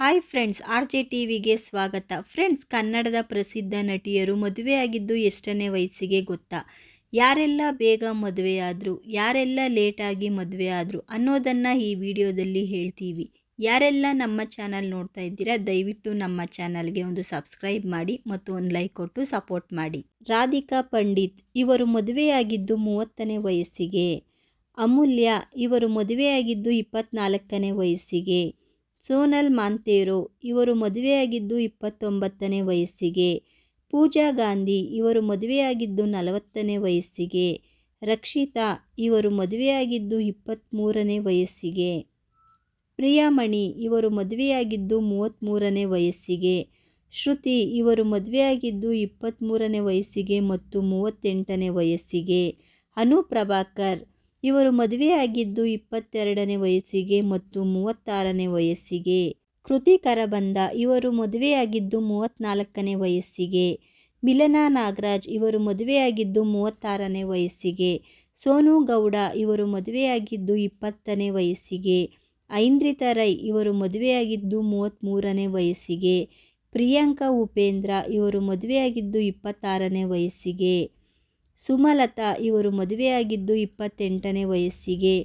Hi friends R J T ವಿಗೆ ಸ್ವಾಗತ. Friends ಕನ್ನಡದ ಪ್ರಸಿದ್ಧ ನಟಿಯರು ಮದುವೆಯಾಗಿದ್ದು ಎಷ್ಟನೇ ವಯಸ್ಸಿಗೆ ಗೊತ್ತಾ? ಯಾರೆಲ್ಲ ಬೇಗ ಮದುವೆಯಾದರು, ಯಾರೆಲ್ಲ ಲೇಟಾಗಿ ಮದುವೆ ಆದರು ಅನ್ನೋದನ್ನು ಈ ವಿಡಿಯೋದಲ್ಲಿ ಹೇಳ್ತೀವಿ. ಯಾರೆಲ್ಲ ನಮ್ಮ ಚಾನಲ್ ನೋಡ್ತಾ ಇದ್ದೀರಾ, ದಯವಿಟ್ಟು ನಮ್ಮ ಚಾನಲ್ಗೆ ಒಂದು ಸಬ್ಸ್ಕ್ರೈಬ್ ಮಾಡಿ ಮತ್ತು ಒಂದು ಲೈಕ್ ಕೊಟ್ಟು ಸಪೋರ್ಟ್ ಮಾಡಿ. ರಾಧಿಕಾ ಪಂಡಿತ್, ಇವರು ಮದುವೆಯಾಗಿದ್ದು ಮೂವತ್ತನೇ ವಯಸ್ಸಿಗೆ. ಅಮೂಲ್ಯ, ಇವರು ಮದುವೆಯಾಗಿದ್ದು ಇಪ್ಪತ್ನಾಲ್ಕನೇ ವಯಸ್ಸಿಗೆ. ಸೋನಲ್ ಮಾಂತೇರೋ ಇವರು ಮದುವೆಯಾಗಿದ್ದು ಇಪ್ಪತ್ತೊಂಬತ್ತನೇ ವಯಸ್ಸಿಗೆ. ಪೂಜಾ ಗಾಂಧಿ ಇವರು ಮದುವೆಯಾಗಿದ್ದು ನಲವತ್ತನೇ ವಯಸ್ಸಿಗೆ. ರಕ್ಷಿತಾ ಇವರು ಮದುವೆಯಾಗಿದ್ದು ಇಪ್ಪತ್ತ್ಮೂರನೇ ವಯಸ್ಸಿಗೆ. ಪ್ರಿಯಾಮಣಿ ಇವರು ಮದುವೆಯಾಗಿದ್ದು ಮೂವತ್ತ್ಮೂರನೇ ವಯಸ್ಸಿಗೆ. ಶ್ರುತಿ ಇವರು ಮದುವೆಯಾಗಿದ್ದು ಇಪ್ಪತ್ತ್ಮೂರನೇ ವಯಸ್ಸಿಗೆ ಮತ್ತು ಮೂವತ್ತೆಂಟನೇ ವಯಸ್ಸಿಗೆ. ಅನು ಪ್ರಭಾಕರ್ ಇವರು ಮದುವೆಯಾಗಿದ್ದು ಇಪ್ಪತ್ತೆರಡನೇ ವಯಸ್ಸಿಗೆ ಮತ್ತು ಮೂವತ್ತಾರನೇ ವಯಸ್ಸಿಗೆ. ಕೃತಿ ಕರಬಂದ ಇವರು ಮದುವೆಯಾಗಿದ್ದು ಮೂವತ್ತ್ನಾಲ್ಕನೇ ವಯಸ್ಸಿಗೆ. ಮಿಲನಾ ನಾಗರಾಜ್, ಇವರು ಮದುವೆಯಾಗಿದ್ದು ಮೂವತ್ತಾರನೇ ವಯಸ್ಸಿಗೆ. ಸೋನು ಗೌಡ, ಇವರು ಮದುವೆಯಾಗಿದ್ದು ಇಪ್ಪತ್ತನೇ ವಯಸ್ಸಿಗೆ. ಐಂದ್ರಿತ ರೈ, ಇವರು ಮದುವೆಯಾಗಿದ್ದು ಮೂವತ್ತ್ಮೂರನೇ ವಯಸ್ಸಿಗೆ. ಪ್ರಿಯಾಂಕಾ ಉಪೇಂದ್ರ, ಇವರು ಮದುವೆಯಾಗಿದ್ದು ಇಪ್ಪತ್ತಾರನೇ ವಯಸ್ಸಿಗೆ. ಸುಮಲತಾ ಇವರು ಮದುವೆಯಾಗಿದ್ದು ಇಪ್ಪತ್ತೆಂಟನೇ ವಯಸ್ಸಿಗೆ.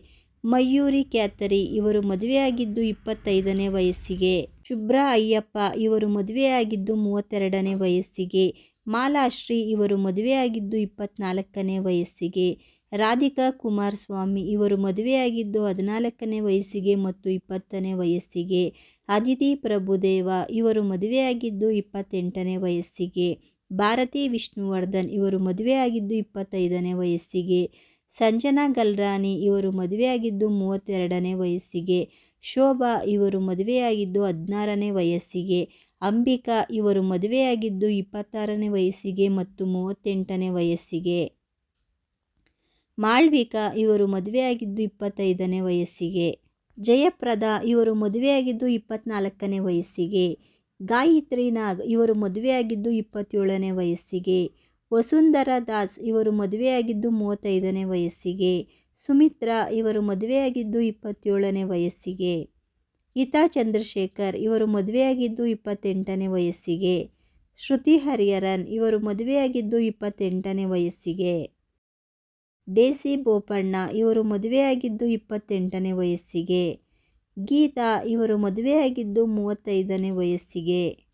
ಮಯೂರಿ ಕ್ಯಾತರಿ ಇವರು ಮದುವೆಯಾಗಿದ್ದು ಇಪ್ಪತ್ತೈದನೇ ವಯಸ್ಸಿಗೆ. ಶುಭ್ರ ಅಯ್ಯಪ್ಪ ಇವರು ಮದುವೆಯಾಗಿದ್ದು ಮೂವತ್ತೆರಡನೇ ವಯಸ್ಸಿಗೆ. ಮಾಲಾಶ್ರೀ ಇವರು ಮದುವೆಯಾಗಿದ್ದು ಇಪ್ಪತ್ನಾಲ್ಕನೇ ವಯಸ್ಸಿಗೆ. ರಾಧಿಕಾ ಕುಮಾರಸ್ವಾಮಿ ಇವರು ಮದುವೆಯಾಗಿದ್ದು ಹದಿನಾಲ್ಕನೇ ವಯಸ್ಸಿಗೆ ಮತ್ತು ಇಪ್ಪತ್ತನೇ ವಯಸ್ಸಿಗೆ. ಅದಿತಿ ಪ್ರಭುದೇವ ಇವರು ಮದುವೆಯಾಗಿದ್ದು ಇಪ್ಪತ್ತೆಂಟನೇ ವಯಸ್ಸಿಗೆ. ಭಾರತಿ ವಿಷ್ಣುವರ್ಧನ್ ಇವರು ಮದುವೆಯಾಗಿದ್ದು ಇಪ್ಪತ್ತೈದನೇ ವಯಸ್ಸಿಗೆ. ಸಂಜನಾ ಗಲ್ರಾನಿ ಇವರು ಮದುವೆಯಾಗಿದ್ದು ಮೂವತ್ತೆರಡನೇ ವಯಸ್ಸಿಗೆ. ಶೋಭಾ ಇವರು ಮದುವೆಯಾಗಿದ್ದು ಹದಿನಾರನೇ ವಯಸ್ಸಿಗೆ. ಅಂಬಿಕಾ ಇವರು ಮದುವೆಯಾಗಿದ್ದು ಇಪ್ಪತ್ತಾರನೇ ವಯಸ್ಸಿಗೆ ಮತ್ತು ಮೂವತ್ತೆಂಟನೇ ವಯಸ್ಸಿಗೆ. ಮಾಳ್ವಿಕಾ ಇವರು ಮದುವೆಯಾಗಿದ್ದು ಇಪ್ಪತ್ತೈದನೇ ವಯಸ್ಸಿಗೆ. ಜಯಪ್ರದಾ ಇವರು ಮದುವೆಯಾಗಿದ್ದು ಇಪ್ಪತ್ನಾಲ್ಕನೇ ವಯಸ್ಸಿಗೆ. ಗಾಯತ್ರಿ ನಾಗ್ ಇವರು ಮದುವೆಯಾಗಿದ್ದು ಇಪ್ಪತ್ತೇಳನೇ ವಯಸ್ಸಿಗೆ. ವಸುಂಧರಾ ದಾಸ್ ಇವರು ಮದುವೆಯಾಗಿದ್ದು ಮೂವತ್ತೈದನೇ ವಯಸ್ಸಿಗೆ. ಸುಮಿತ್ರಾ ಇವರು ಮದುವೆಯಾಗಿದ್ದು ಇಪ್ಪತ್ತೇಳನೇ ವಯಸ್ಸಿಗೆ. ಹಿತಾ ಚಂದ್ರಶೇಖರ್ ಇವರು ಮದುವೆಯಾಗಿದ್ದು ಇಪ್ಪತ್ತೆಂಟನೇ ವಯಸ್ಸಿಗೆ. ಶ್ರುತಿ ಹರಿಹರನ್ ಇವರು ಮದುವೆಯಾಗಿದ್ದು ಇಪ್ಪತ್ತೆಂಟನೇ ವಯಸ್ಸಿಗೆ. ಡೇಸಿ ಬೋಪಣ್ಣ ಇವರು ಮದುವೆಯಾಗಿದ್ದು ಇಪ್ಪತ್ತೆಂಟನೇ ವಯಸ್ಸಿಗೆ. ಗೀತಾ ಇವರು ಮದುವೆಯಾಗಿದ್ದು ಮೂವತ್ತೈದನೇ ವಯಸ್ಸಿಗೆ.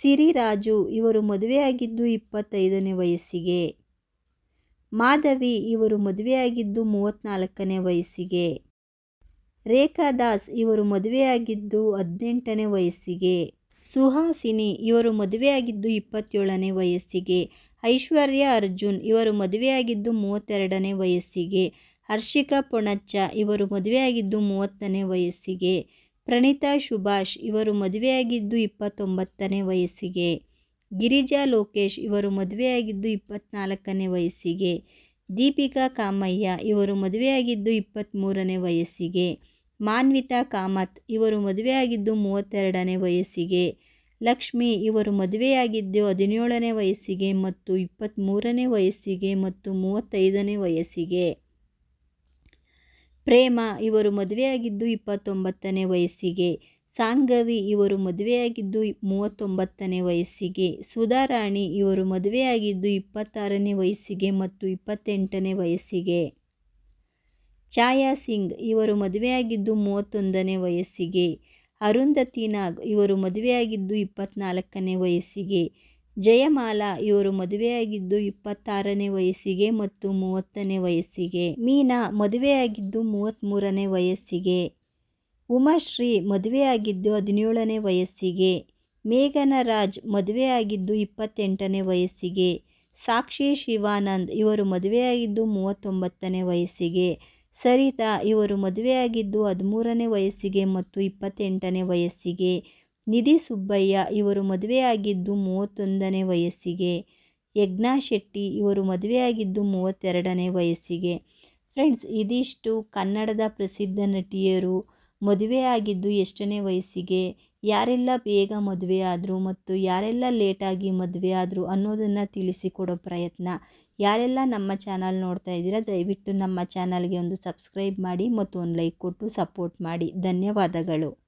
ಸಿರಿರಾಜು ಇವರು ಮದುವೆಯಾಗಿದ್ದು ಇಪ್ಪತ್ತೈದನೇ ವಯಸ್ಸಿಗೆ. ಮಾಧವಿ ಇವರು ಮದುವೆಯಾಗಿದ್ದು ಮೂವತ್ತ್ನಾಲ್ಕನೇ ವಯಸ್ಸಿಗೆ. ರೇಖಾ ದಾಸ್ ಇವರು ಮದುವೆಯಾಗಿದ್ದು ಹದಿನೆಂಟನೇ ವಯಸ್ಸಿಗೆ. ಸುಹಾಸಿನಿ ಇವರು ಮದುವೆಯಾಗಿದ್ದು ಇಪ್ಪತ್ತೇಳನೇ ವಯಸ್ಸಿಗೆ. ಐಶ್ವರ್ಯ ಅರ್ಜುನ್ ಇವರು ಮದುವೆಯಾಗಿದ್ದು ಮೂವತ್ತೆರಡನೇ ವಯಸ್ಸಿಗೆ. ಹರ್ಷಿಕಾ ಪೊಣಚ್ಚ ಇವರು ಮದುವೆಯಾಗಿದ್ದು ಮೂವತ್ತನೇ ವಯಸ್ಸಿಗೆ. ಪ್ರಣೀತಾ ಸುಭಾಷ್ ಇವರು ಮದುವೆಯಾಗಿದ್ದು ಇಪ್ಪತ್ತೊಂಬತ್ತನೇ ವಯಸ್ಸಿಗೆ. ಗಿರಿಜಾ ಲೋಕೇಶ್ ಇವರು ಮದುವೆಯಾಗಿದ್ದು ಇಪ್ಪತ್ತ್ನಾಲ್ಕನೇ ವಯಸ್ಸಿಗೆ. ದೀಪಿಕಾ ಕಾಮಯ್ಯ ಇವರು ಮದುವೆಯಾಗಿದ್ದು ಇಪ್ಪತ್ತ್ಮೂರನೇ ವಯಸ್ಸಿಗೆ. ಮಾನ್ವಿತಾ ಕಾಮತ್ ಇವರು ಮದುವೆಯಾಗಿದ್ದು ಮೂವತ್ತೆರಡನೇ ವಯಸ್ಸಿಗೆ. ಲಕ್ಷ್ಮಿ ಇವರು ಮದುವೆಯಾಗಿದ್ದು ಹದಿನೇಳನೇ ವಯಸ್ಸಿಗೆ ಮತ್ತು ಇಪ್ಪತ್ತ್ಮೂರನೇ ವಯಸ್ಸಿಗೆ ಮತ್ತು ಮೂವತ್ತೈದನೇ ವಯಸ್ಸಿಗೆ. ಪ್ರೇಮ, ಇವರು ಮದುವೆಯಾಗಿದ್ದು ಇಪ್ಪತ್ತೊಂಬತ್ತನೇ ವಯಸ್ಸಿಗೆ. ಸಾಂಗವಿ, ಇವರು ಮದುವೆಯಾಗಿದ್ದು ಮೂವತ್ತೊಂಬತ್ತನೇ ವಯಸ್ಸಿಗೆ. ಸುಧಾರಾಣಿ, ಇವರು ಮದುವೆಯಾಗಿದ್ದು ಇಪ್ಪತ್ತಾರನೇ ವಯಸ್ಸಿಗೆ ಮತ್ತು ಇಪ್ಪತ್ತೆಂಟನೇ ವಯಸ್ಸಿಗೆ. ಛಾಯಾ ಸಿಂಗ್, ಇವರು ಮದುವೆಯಾಗಿದ್ದು ಮೂವತ್ತೊಂದನೇ ವಯಸ್ಸಿಗೆ. ಅರುಂಧತಿ ನಾಗ್, ಇವರು ಮದುವೆಯಾಗಿದ್ದು ಇಪ್ಪತ್ತ್ನಾಲ್ಕನೇ ವಯಸ್ಸಿಗೆ. ಜಯಮಾಲಾ, ಇವರು ಮದುವೆಯಾಗಿದ್ದು ಇಪ್ಪತ್ತಾರನೇ ವಯಸ್ಸಿಗೆ ಮತ್ತು ಮೂವತ್ತನೇ ವಯಸ್ಸಿಗೆ. ಮೀನಾ, ಮದುವೆಯಾಗಿದ್ದು ಮೂವತ್ತ್ಮೂರನೇ ವಯಸ್ಸಿಗೆ. ಉಮಾಶ್ರೀ ಮದುವೆಯಾಗಿದ್ದು ಹದಿನೇಳನೇ ವಯಸ್ಸಿಗೆ. ಮೇಘನ ರಾಜ್, ಮದುವೆಯಾಗಿದ್ದು ಇಪ್ಪತ್ತೆಂಟನೇ ವಯಸ್ಸಿಗೆ. ಸಾಕ್ಷಿ ಶಿವಾನಂದ್, ಇವರು ಮದುವೆಯಾಗಿದ್ದು ಮೂವತ್ತೊಂಬತ್ತನೇ ವಯಸ್ಸಿಗೆ. ಸರಿತಾ, ಇವರು ಮದುವೆಯಾಗಿದ್ದು ಹದಿಮೂರನೇ ವಯಸ್ಸಿಗೆ ಮತ್ತು ಇಪ್ಪತ್ತೆಂಟನೇ ವಯಸ್ಸಿಗೆ. ನಿಧಿ ಸುಬ್ಬಯ್ಯ ಇವರು ಮದುವೆಯಾಗಿದ್ದು ಮೂವತ್ತೊಂದನೇ ವಯಸ್ಸಿಗೆ, ಯಜ್ಞಾ ಶೆಟ್ಟಿ ಇವರು ಮದುವೆಯಾಗಿದ್ದು ಮೂವತ್ತೆರಡನೇ ವಯಸ್ಸಿಗೆ. ಫ್ರೆಂಡ್ಸ್, ಇದಿಷ್ಟು ಕನ್ನಡದ ಪ್ರಸಿದ್ಧ ನಟಿಯರು ಮದುವೆಯಾಗಿದ್ದು ಎಷ್ಟನೇ ವಯಸ್ಸಿಗೆ, ಯಾರೆಲ್ಲ ಬೇಗ ಮದುವೆ ಆದರು ಮತ್ತು ಯಾರೆಲ್ಲ ಲೇಟಾಗಿ ಮದುವೆ ಆದರು ಅನ್ನೋದನ್ನು ತಿಳಿಸಿಕೊಡೋ ಪ್ರಯತ್ನ. ಯಾರೆಲ್ಲ ನಮ್ಮ ಚಾನಲ್ ನೋಡ್ತಾ ಇದ್ದೀರಾ, ದಯವಿಟ್ಟು ನಮ್ಮ ಚಾನಲ್ಗೆ ಒಂದು ಸಬ್ಸ್ಕ್ರೈಬ್ ಮಾಡಿ ಮತ್ತು ಒಂದು ಲೈಕ್ ಕೊಟ್ಟು ಸಪೋರ್ಟ್ ಮಾಡಿ. ಧನ್ಯವಾದಗಳು.